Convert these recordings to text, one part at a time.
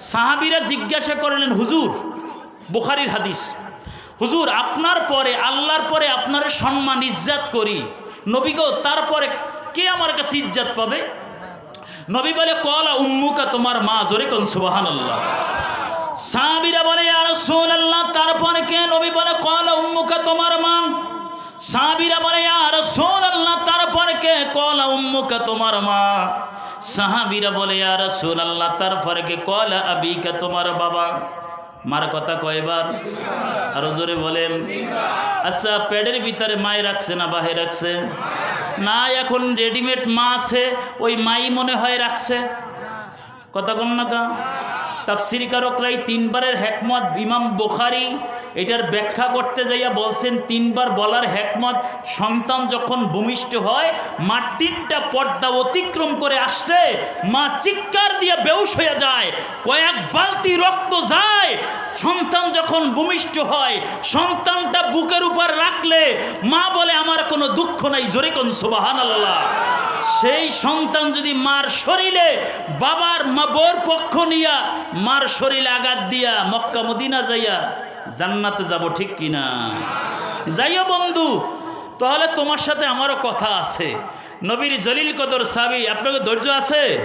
সাহাবিরা জিজ্ঞাসা করলেন, হুজুর, বুখারির হাদিস। হুজুর, আপনার পরে, আল্লাহর পরে আপনার সম্মান, ইজ্জাত করি। নবী গো তারপরে কে আমার কাছে ইজ্জাত পাবে? নবী বলে, কলা উম্মুকা, তোমার মা, জোরে কোন সুবাহান আল্লাহ সাহাবিরা বলে আর সোন আল্লাহ তারপরে কে? নবী বলে, কলা উম্মুকা, তোমার মা। সাহাবিরা বলে আর সোন আল্লাহ তারপরে কে? কলা উম্মুকা, তোমার মা। সাহাবিরা বলে আর সোন আল্লাহ তারপরে কে? কলা আবিকা, তোমার বাবা। মার কথা কয়বার? আরও জোরে বলেন। আচ্ছা প্যাডের ভিতরে মাই রাখছে না, বাহে রাখছে? না, এখন রেডিমেড মা আছে, ওই মাই মনে হয় রাখছে। কথা কোন না কা তাফসির কারকরাই তিনবারের হেকমত, ইমাম বুখারি এটার ব্যাখ্যা করতে যাইয়া বলছেন, তিনবার বলার হেকমত, সন্তান যখন ভূমিষ্ঠ হয় মার তিনটা পর্দা অতিক্রম করে আসলে, মা চিৎকার দিয়ে বেউস হয়ে যায়, কয়েক বালতি রক্ত যায়। সন্তান যখন ভূমিষ্ঠ হয়, সন্তানটা বুকের উপর রাখলে, মা বলে, আমার কোনো দুঃখ নাই, জোরে কোন সুবাহান আল্লাহ সেই সন্তান যদি মার শরীরে বাবার মা বোর পক্ষ নিয়া, মার শরীরে আঘাত দিয়া মক্কা মদিনা যাইয়া জান্নাতে যাব ঠিক কিনা? যাইও বন্ধু, তাহলে তোমার সাথে আমারও কথা আছে। নবীর জলিল কদর সাবি, আপনাকে ধৈর্য আছে?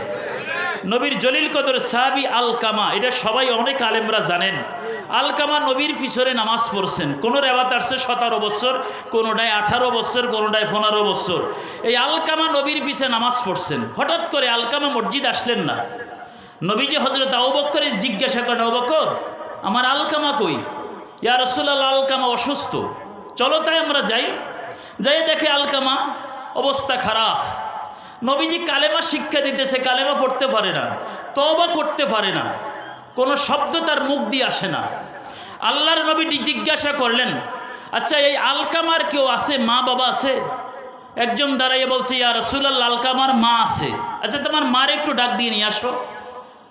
নবীর জলিল কদর সাহাবি আলকামা, এটা সবাই অনেক আলেমরা জানেন। আলকামা নবীর পিছনে নামাজ পড়ছেন। কোনো রেওয়াত আসছে সতেরো বছর, কোনোটায় আঠারো বছর, কোনোটায় পনেরো বছর। এই আলকামা নবীর পিছে নামাজ পড়ছেন। হঠাৎ করে আলকামা মসজিদ আসলেন না। নবীজি হজরত আবক্করে জিজ্ঞাসা করেন অবকর আমার আলকামা কই? ইয়া রসুল্লাহ আলকামা অসুস্থ। চলো তাই আমরা যাই। যাই দেখে আলকামা অবস্থা খারাপ। নবীজি কালেমা শিক্ষা দিতেছে, কালেমা পড়তে পারে না তবা করতে পারে না, কোনো শব্দ তার মুখ দিয়ে আসে না। আল্লাহর নবীটি জিজ্ঞাসা করলেন আচ্ছা এই আলকামার কেউ আছে? মা বাবা আছে? একজন দাঁড়াইয়ে বলছে, ইয়া রসুল্লাহ আলকামার মা আছে। আচ্ছা তোমার মারে একটু ডাক দিয়ে নিয়ে আসো।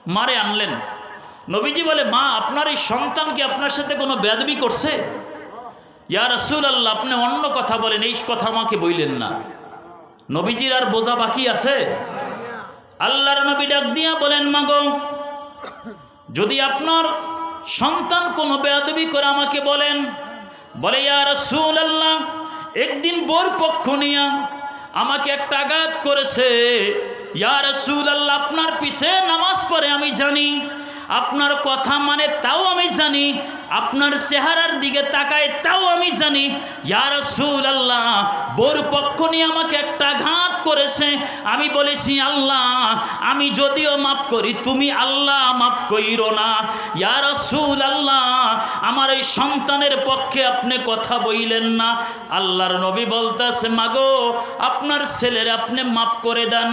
মারে আনলেন। নবীজি বলে, মা, আপনার এই সন্তান কি আপনার সাথে কোনো বেদবি করছে? ইয়া রসুল আল্লাহ আপনি অন্য কথা বলেন, এই কথা আমাকে বইলেন না। নবীজির আর বোঝা বাকি আছে? আল্লাহর নবী ডাক দিয়া বলেন, মাগো, যদি আপনার সন্তান কোনো বেয়াদবি করে আমাকে বলেন, বলে, ইয়া রসুল আল্লাহ একদিন বোর পক্ষ নিয়া আমাকে একটা আঘাত করেছে। ইয়া রসুল আল্লাহ আপনার পিছে নামাজ পড়ে, আমি জানি আপনার কথা মানে তাও আমি জানি, আপনার চেহারার দিকে তাকায় তাও আমি জানি। ইয়া রসুল আল্লাহ বোর পক্ষ নিয়ে আমাকে একটা ঘাত করেছে। আমি বলেছি, আল্লাহ, আমি যদিও মাফ করি, তুমি আল্লাহ মাফ কইরো না। ইয়া রসুল আল্লাহ আমার এই সন্তানের পক্ষে আপনি কথা বইলেন না। আল্লাহর নবী বলতেছে, মাগো, আপনার ছেলের আপনি মাফ করে দেন।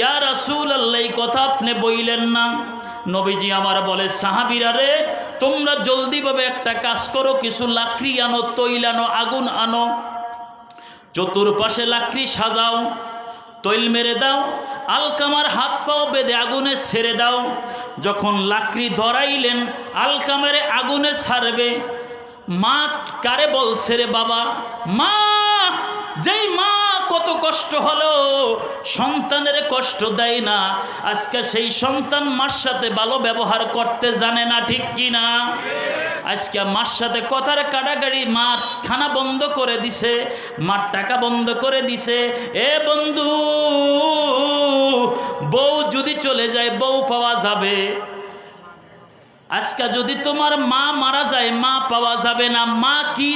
ইয়া রসুল আল্লাহ এই কথা আপনি বইলেন না। নবীজি আমার বলে, সাহাবিরা রে, তোমরা জলদিভাবে একটা কাজ করো, কিছু লাকড়ি আনো, তৈল আনো, আগুন আনো, চতুর্পাশে লাকড়ি সাজাও, তৈল মেরে দাও, আলকামার হাত পাও বেঁধে আগুনে ছেড়ে দাও, যখন লাকড়ি ধরাইলেন, আলকামারে আগুনে ছাড়বে, মা কারে বলছে রে বাবা, মা, যেই মা কত কষ্ট হলো, সন্তানের কষ্ট দেয় না। আজকে সেই সন্তান মার সাথে ভালো ব্যবহার করতে জানে না, ঠিক কি না? আজকে মার সাথে কথার কাটাকাটি মা খানা বন্ধ করে দিছে, মার টাকা বন্ধ করে দিছে। এ বন্ধু, বউ যদি চলে যায়, বউ পাওয়া যাবে। আজকে যদি তোমার মা মারা যায়, মা পাওয়া যাবে না। মা কি